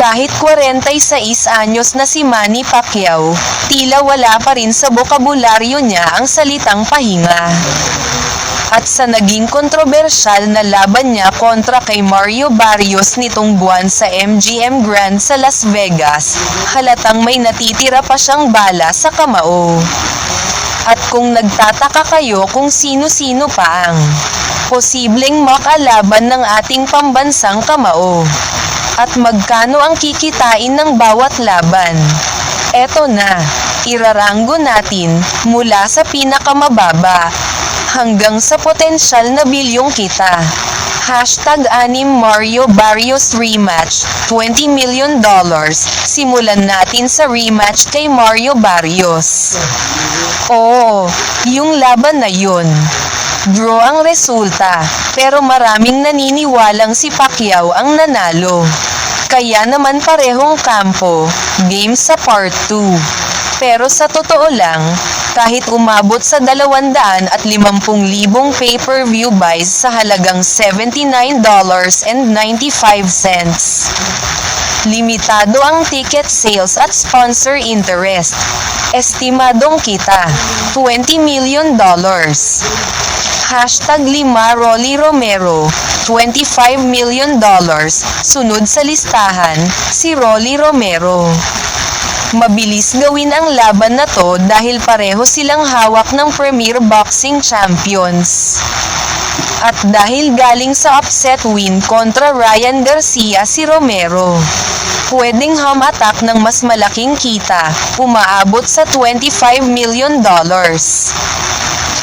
Kahit 46 anyos na si Manny Pacquiao, tila wala pa rin sa bokabularyo niya ang salitang pahinga. At sa naging kontrobersyal na laban niya kontra kay Mario Barrios nitong buwan sa MGM Grand sa Las Vegas, halatang may natitira pa siyang bala sa kamao. At kung nagtataka kayo kung sino-sino pa ang posibleng makalaban ng ating pambansang kamao, at magkano ang kikitain ng bawat laban. Eto na, iraranggo natin mula sa pinakamababa hanggang sa potensyal na bilyong kita. Hashtag anim Mario Barrios Rematch, $20 million. Simulan natin sa rematch kay Mario Barrios. Oo, yung laban na yun. Draw ang resulta, pero maraming naniniwalang si Pacquiao ang nanalo. Kaya naman parehong kampo, game sa part 2. Pero sa totoo lang, kahit umabot sa 250,000 pay-per-view buys sa halagang $79.95. Limitado ang ticket sales at sponsor interest. Estimadong kita, $20 million. Hashtag 5 Rolly Romero, $25 million. Sunod sa listahan, si Rolly Romero. Mabilis gawin ang laban na to dahil pareho silang hawak ng Premier Boxing Champions. At dahil galing sa upset win kontra Ryan Garcia si Romero, pwedeng ham attack ng mas malaking kita, umaabot sa $25 million.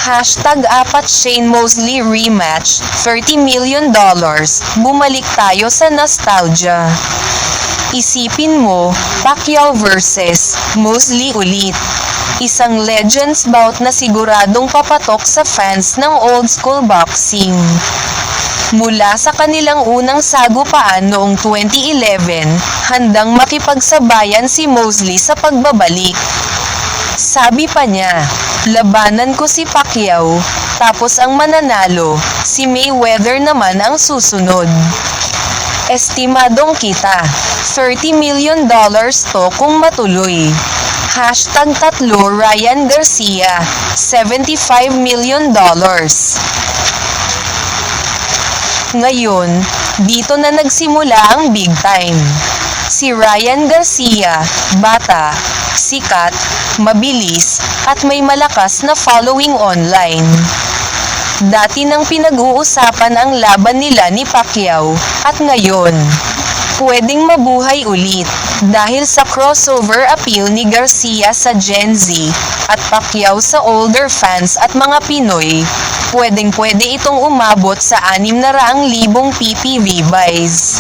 Hashtag apat Shane Mosley rematch, $30 million. Bumalik tayo sa nostalgia. Isipin mo, Pacquiao versus Mosley ulit. Isang legends bout na siguradong papatok sa fans ng old school boxing. Mula sa kanilang unang sagupaan noong 2011, handang makipagsabayan si Mosley sa pagbabalik. Sabi pa niya, labanan ko si Pacquiao, tapos ang mananalo, si Mayweather naman ang susunod. Estimadong kita, $30 million to kung matuloy. Hashtag tatlo Ryan Garcia, $75 million. Ngayon, dito na nagsimula ang big time. Si Ryan Garcia, bata, sikat, mabilis, at may malakas na following online. Dati nang pinag-uusapan ang laban nila ni Pacquiao, at ngayon, pwedeng mabuhay ulit dahil sa crossover appeal ni Garcia sa Gen Z at Pacquiao sa older fans at mga Pinoy, pwedeng pwede itong umabot sa 600,000 PPV buys.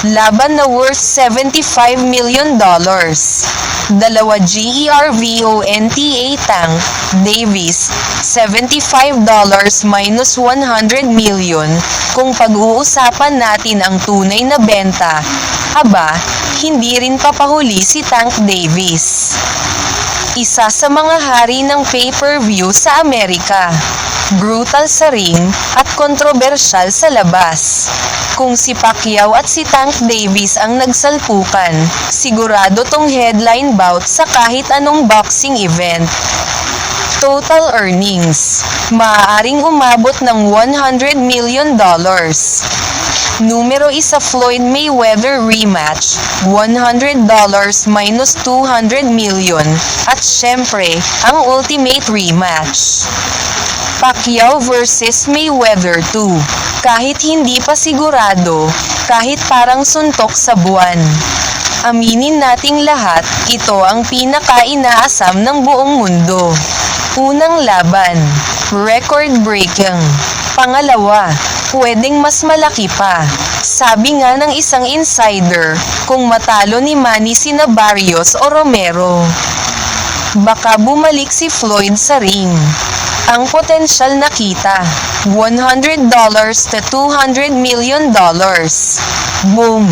Laban na worth $75 million. Dalawa E GERVONTA Tank, Davis, $75 minus 100 million. Kung pag-uusapan natin ang tunay na benta, aba, hindi rin papahuli si Tank Davis. Isa sa mga hari ng pay-per-view sa Amerika. Brutal sa ring at kontrobersyal sa labas. Kung si Pacquiao at si Tank Davis ang nagsalpukan, sigurado tong headline bout sa kahit anong boxing event. Total earnings, maaaring umabot ng $100 million. Numero isa Floyd Mayweather rematch, $100 minus 200 million. At syempre, ang ultimate rematch. Pacquiao versus Mayweather 2. Kahit hindi pa sigurado, kahit parang suntok sa buwan. Aminin nating lahat, ito ang pinaka-inaasam ng buong mundo. Unang laban, record-breaking. Pangalawa, pwedeng mas malaki pa. Sabi nga ng isang insider, kung matalo ni Manny sina Barrios o Romero. Baka bumalik si Floyd sa ring. Ang potensyal na kita, $100 to $200 million. Boom!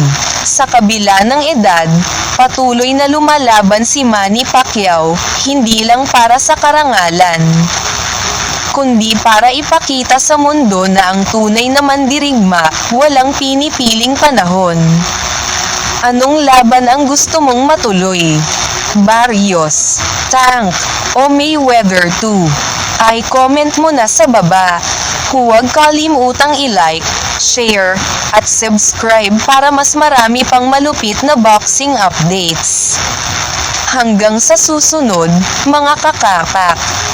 Sa kabila ng edad, patuloy na lumalaban si Manny Pacquiao, hindi lang para sa karangalan, kundi para ipakita sa mundo na ang tunay na mandirigma, walang pinipiling panahon. Anong laban ang gusto mong matuloy? Barrios, Tank, o Mayweather 2? Ay comment mo na sa baba. Huwag kalimutang i-like, share, at subscribe para mas marami pang malupit na boxing updates. Hanggang sa susunod, mga kakakak.